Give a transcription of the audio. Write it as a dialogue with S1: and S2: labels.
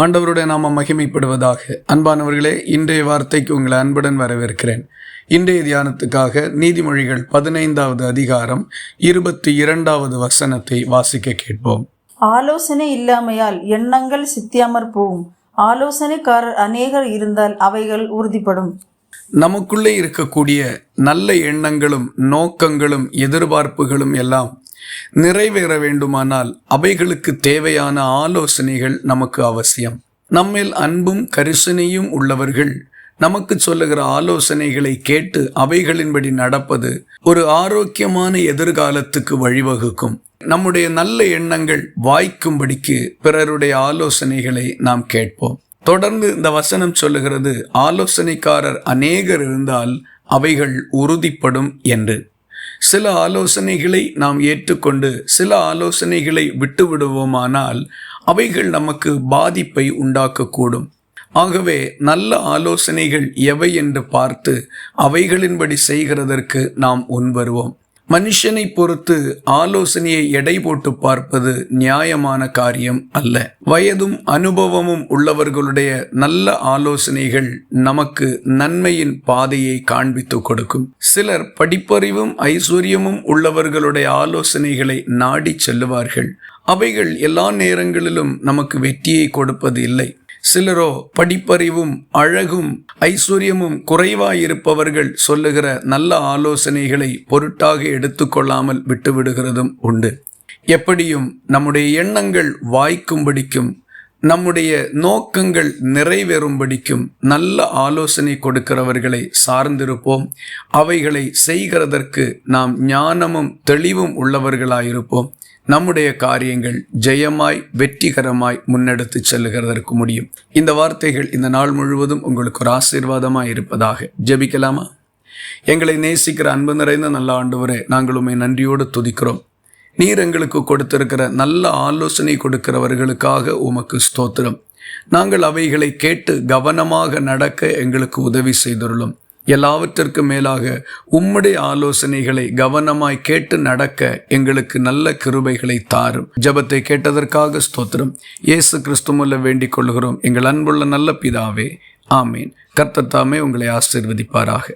S1: ஆண்டவருடைய நாம மகிமைப்படுவதாக. அன்பானவர்களே இன்றைய வார்த்தைக்கு உங்களை அன்புடன் வரவேற்கிறேன். இன்றைய தியானத்துக்காக நீதிமொழிகள் பதினைந்தாவது அதிகாரம் இருபத்தி இரண்டாவது வசனத்தை வாசிக்க கேட்போம்.
S2: ஆலோசனை இல்லாமையால் எண்ணங்கள் சித்தியாமற் போகும். ஆலோசனைக்காரர் அநேகர் இருந்தால் அவைகள் உறுதிப்படும்.
S1: நமக்குள்ளே இருக்கக்கூடிய நல்ல எண்ணங்களும் நோக்கங்களும் எதிர்பார்ப்புகளும் எல்லாம் நிறைவேற வேண்டுமானால் அவைகளுக்கு தேவையான ஆலோசனைகள் நமக்கு அவசியம். நம்மில் அன்பும் கரிசனையும் உள்ளவர்கள் நமக்கு சொல்லுகிற ஆலோசனைகளை கேட்டு அவைகளின்படி நடப்பது ஒரு ஆரோக்கியமான எதிர்காலத்துக்கு வழிவகுக்கும். நம்முடைய நல்ல எண்ணங்கள் வாய்க்கும்படிக்கு பிறருடைய ஆலோசனைகளை நாம் கேட்போம். தொடர்ந்து இந்த வசனம் சொல்லுகிறது ஆலோசனைக்காரர் அநேகர் இருந்தால் அவைகள் உறுதிப்படும் என்று. சில ஆலோசனைகளை நாம் ஏற்றுக்கொண்டு சில ஆலோசனைகளை விட்டுவிடுவோமானால் அவைகள் நமக்கு பாதிப்பை உண்டாக்கக்கூடும். ஆகவே நல்ல ஆலோசனைகள் எவை என்று பார்த்து அவைகளின்படி செய்கிறதற்கு நாம் முன்வருவோம் மனுஷனை பொறுத்து ஆலோசனையை எடை போட்டு பார்ப்பது நியாயமான காரியம் அல்ல. வயதும் அனுபவமும் உள்ளவர்களுடைய நல்ல ஆலோசனைகள் நமக்கு நன்மையின் பாதையை காண்பித்து கொடுக்கும். சிலர் படிப்பறிவும் ஐஸ்வர்யமும் உள்ளவர்களுடைய ஆலோசனைகளை நாடி செல்லுவார்கள். அவைகள் எல்லா நேரங்களிலும் நமக்கு வெற்றியை கொடுப்பது இல்லை. சிலரோ படிப்பறிவும் அழகும் ஐஸ்வர்யமும் குறைவாயிருப்பவர்கள் சொல்லுகிற நல்ல ஆலோசனைகளை பொருட்டாக எடுத்துக்கொள்ளாமல் விட்டுவிடுகிறதும் உண்டு. எப்படியும் நம்முடைய எண்ணங்கள் வாய்க்கும்படிக்கும் நம்முடைய நோக்கங்கள் நிறைவேறும்படிக்கும் நல்ல ஆலோசனை கொடுக்கிறவர்களை சார்ந்திருப்போம். அவைகளை செய்கிறதற்கு நாம் ஞானமும் தெளிவும் உள்ளவர்களாயிருப்போம். நம்முடைய காரியங்கள் ஜெயமாய் வெற்றிகரமாய் முன்னெடுத்து செல்லுகிறதற்கு முடியும். இந்த வார்த்தைகள் இந்த நாள் முழுவதும் உங்களுக்கு ஒரு ஆசீர்வாதமாக இருப்பதாக ஜெபிக்கலாமா? எங்களை நேசிக்கிற அன்பு நிறைந்த நல்ல ஆண்டவரே நாங்கள் உண்மை நன்றியோடு துதிக்கிறோம். நீர் எங்களுக்கு கொடுத்திருக்கிற நல்ல ஆலோசனை கொடுக்கிறவர்களுக்காக உமக்கு ஸ்தோத்திரம். நாங்கள் அவைகளை கேட்டு கவனமாக நடக்க எங்களுக்கு உதவி செய்துள்ளோம் எல்லாவற்றிற்கும் மேலாக உம்முடைய ஆலோசனைகளை கவனமாய் கேட்டு நடக்க எங்களுக்கு நல்ல கிருபைகளை தாரும். ஜபத்தை கேட்டதற்காக ஸ்தோத்திரம். இயேசு கிறிஸ்துமுல்ல வேண்டிக் கொள்கிறோம். எங்கள் அன்புள்ள நல்ல பிதாவே ஆமீன். கர்த்தத்தாமே உங்களை ஆசிர்வதிப்பாராக.